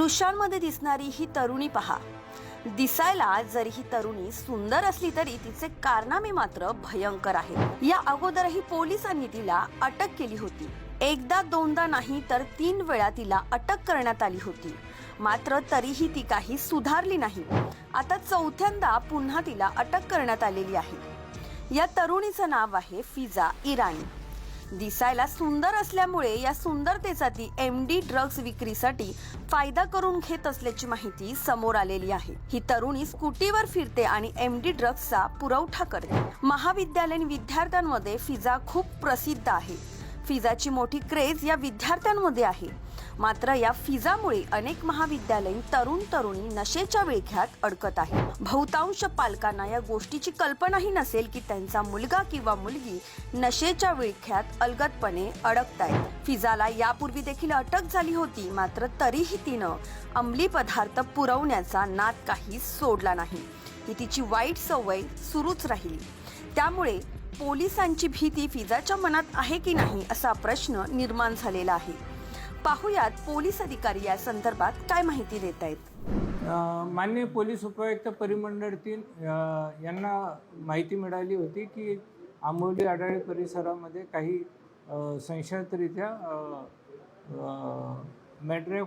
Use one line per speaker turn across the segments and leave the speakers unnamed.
दृश्यांमध्ये दिसणारी ही तरुणी पहा. दिसायला जरी ही तरुणी सुंदर असली तरी तिचे कारनामे मात्र भयंकर आहेत. या अगोदरही पोलिसांनी तिला अटक केली होती. एकदा दोनदा नाही तर तीन वेळा तिला अटक करण्यात आली होती. मात्र तरीही ती काही सुधारली नाही. आता चौथ्यांदा पुन्हा तिला अटक करण्यात आलेली आहे. या तरुणीचं नाव आहे फिजा इराणी. दिसायला सुंदर असल्यामुळे या सुंदरतेचा ती एम डी ड्रग्ज विक्रीसाठी फायदा करून घेत असल्याची माहिती समोर आलेली आहे. ही तरुणी स्कूटीवर फिरते आणि एम डी ड्रग्जचा पुरवठा करते. महाविद्यालयीन विद्यार्थ्यांमध्ये फिजा खूप प्रसिद्ध आहे. फिजाची मोठी क्रेज या विद्यार्थ्यांमध्ये आहे. मात्र या फिजामुळे अनेक महाविद्यालयीन तरुण तरुणी नशेच्या विळख्यात अडकत आहे बहुतांश पालकांना या गोष्टीची कल्पनाही नसेल की त्यांचा मुलगा किंवा मुलगी नशेच्या विळख्यात अलगदपणे अडकतायत. फिजाला यापूर्वी देखील अटक झाली होती मात्र तरीही तिनं अंमली पदार्थ पुरवण्याचा नाद काही सोडला नाही. ही तिची वाईट सवय सुरूच राहिली. त्यामुळे पोलिसांची भीती फिजाच्या मनात आहे की नाही असा प्रश्न निर्माण झालेला आहे. पाहुयात पोलीस अधिकारी या संदर्भात काय माहिती देत आहेत.
मान्य पोलीस उपायुक्त परिमंडळ तीन यांना माहिती मिळाली होती की आंबोली आडाळी परिसरामध्ये काही संशयितरित्या मॅड्रेफ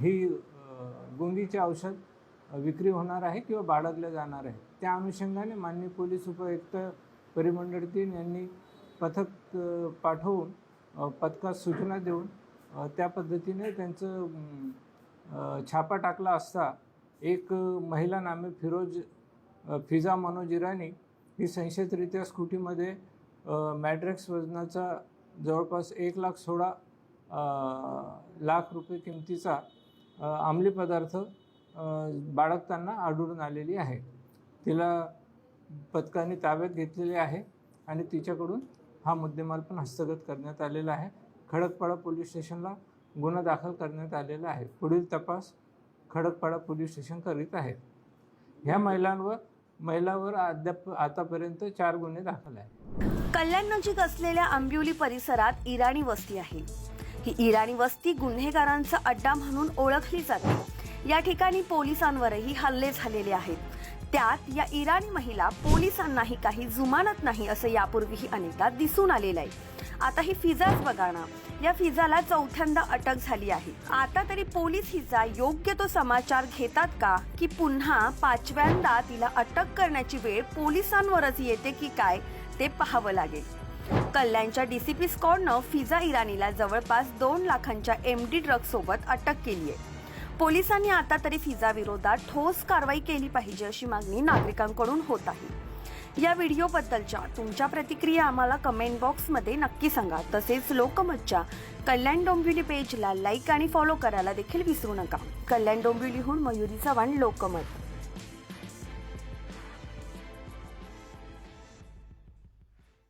ही गोंदीचे गुंगीचे औषध विक्री होणार आहे किंवा बाळगलं जाणार आहे. त्या अनुषंगाने माननीय पोलीस उपायुक्त परिमंडळ तीन यांनी पथक पाठवून पथकात सूचना देऊन त्या पद्धतीने त्यांचं छापा टाकला असता एक महिला नामे फिरोज फिजा मनोज इराणी ही संशयितरित्या स्कूटीमध्ये मॅड्रेक्स वजनाचा जवळपास एक लाख सोळा लाख रुपये किमतीचा अंमली पदार्थ बाळगताना आढळून आलेली आहे. तिला पथकाने ताब्यात घेतलेली आहे आणि तिच्याकडून हा मुद्देमाल पण हस्तगत करण्यात आलेला आहे. खडकपाडा पोलीस स्टेशनला गुन्हा दाखल करण्यात आलेला आहे. पुढील तपास खडकपाडा पोलीस स्टेशन करीत आहे ह्या महिलांवर महिलावर अद्याप आतापर्यंत चार गुन्हे दाखल आहेत.
कल्याण नजीक असलेल्या आंबिवली परिसरात इराणी वस्ती आहे. ही इराणी वस्ती गुन्हेगारांचा अड्डा म्हणून ओळखली जाते. या ठिकाणी पोलिसांवरही हल्ले झालेले आहेत. त्यात या इराणी महिला पोलिसांनाही काही जुमानत नाही असं यापूर्वीही अनेकदा दिसून आलेलं आहे. आता ही फिजाच बघा ना. या फिजाला चौथ्यांदा अटक झाली आहे. आता तरी पोलीस हिचा योग्य तो समाचार घेतात का? की पुन्हा पाचव्यांदा तिला अटक करण्याची वेळ पोलिसांवरच येते की काय ते पाहावं लागेल. कल्याणच्या डीसीपी स्कॉडनं फिजा इराणीला जवळपास दोन लाखांच्या एम डी ड्रग सोबत अटक केली आहे पोलिसांनी आता तरी फिजा विरोधात ठोस कारवाई केली पाहिजे अशी मागणी नागरिकांकडून होत आहे. या व्हिडिओबद्दलच्या तुमच्या प्रतिक्रिया आम्हाला कमेंट बॉक्समध्ये नक्की सांगा. तसेच लोकमतच्या कल्याण डोंबिवली पेजला लाईक आणि फॉलो करायला देखील विसरू नका. कल्याण डोंबिवलीहून मयुरी चव्हाण लोकमत.